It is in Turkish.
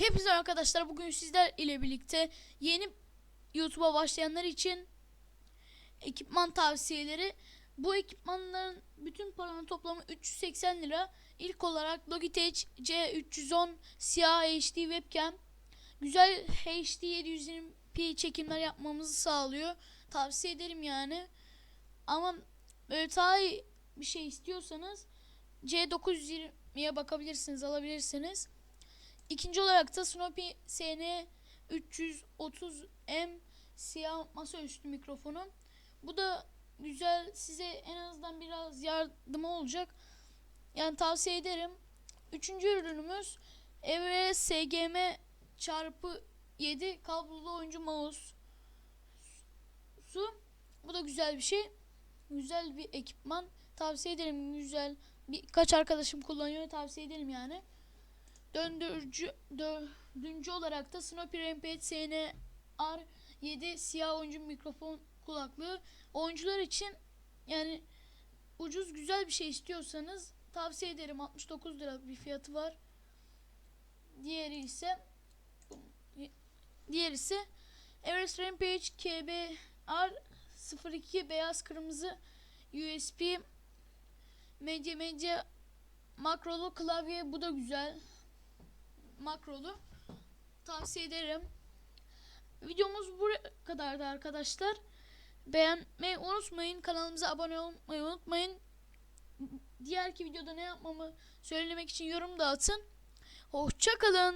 Hepinize arkadaşlar bugün sizler ile birlikte yeni YouTube'a başlayanlar için ekipman tavsiyeleri. Bu ekipmanların bütün paranın toplamı 380 lira. İlk olarak Logitech C310 siyah HD webcam. Güzel HD 720p çekimler yapmamızı sağlıyor. Tavsiye ederim yani. Ama böyle daha bir şey istiyorsanız C920'ye bakabilirsiniz, alabilirsiniz. İkinci olarak da Snoopy SN 330M siyah masaüstü mikrofonu. Bu da güzel size en azından biraz yardımı olacak. Yani tavsiye ederim. Üçüncü ürünümüz Everest SGM çarpı 7 kablolu oyuncu mouse. Su. Bu da güzel bir şey. Güzel bir ekipman. Tavsiye ederim. Güzel. Birkaç arkadaşım kullanıyor. Tavsiye ederim yani. Döndürücü dördüncü olarak da Snoopy Rampage SN R7 siyah oyuncu mikrofon kulaklığı. Oyuncular için yani ucuz güzel bir şey istiyorsanız tavsiye ederim. 69 lira bir fiyatı var. Diğeri ise diğer ise Everest Rampage KBR 02 beyaz kırmızı USB medya medya makrolu klavye bu da güzel makrolu tavsiye ederim. Videomuz bu kadardı arkadaşlar. Beğenmeyi unutmayın. Kanalımıza abone olmayı unutmayın. Diğerki videoda ne yapmamı söylemek için yorum da atın. Hoşçakalın